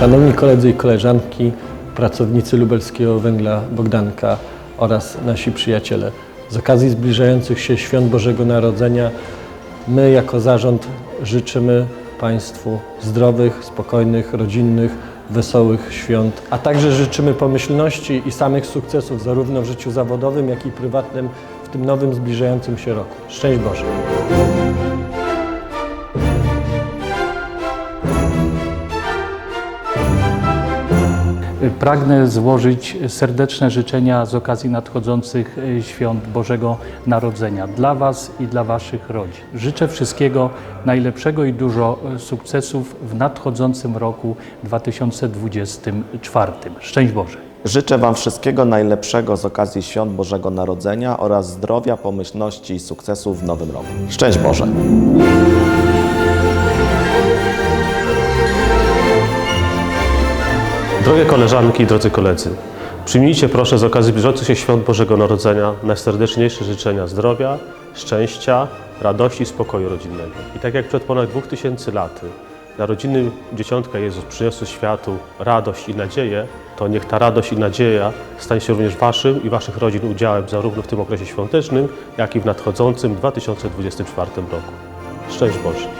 Szanowni koledzy i koleżanki, pracownicy lubelskiego węgla Bogdanka oraz nasi przyjaciele, z okazji zbliżających się świąt Bożego Narodzenia, my jako zarząd życzymy Państwu zdrowych, spokojnych, rodzinnych, wesołych świąt, a także życzymy pomyślności i samych sukcesów zarówno w życiu zawodowym, jak i prywatnym w tym nowym, zbliżającym się roku. Szczęść Boże! Pragnę złożyć serdeczne życzenia z okazji nadchodzących e, świąt Bożego Narodzenia dla Was i dla Waszych rodzin. Życzę wszystkiego najlepszego i dużo e, sukcesów w nadchodzącym roku 2024. Szczęść Boże! Życzę Wam wszystkiego najlepszego z okazji Świąt Bożego Narodzenia oraz zdrowia, pomyślności i sukcesów w nowym roku. Szczęść Boże! Drogie koleżanki i drodzy koledzy, przyjmijcie proszę z okazji zbliżających się świąt Bożego Narodzenia najserdeczniejsze życzenia zdrowia, szczęścia, radości i spokoju rodzinnego. I tak jak przed ponad 2000 laty narodziny Dzieciątka Jezus przyniosły światu radość i nadzieję, to niech ta radość i nadzieja stanie się również Waszym i Waszych rodzin udziałem zarówno w tym okresie świątecznym, jak i w nadchodzącym 2024 roku. Szczęść Boże!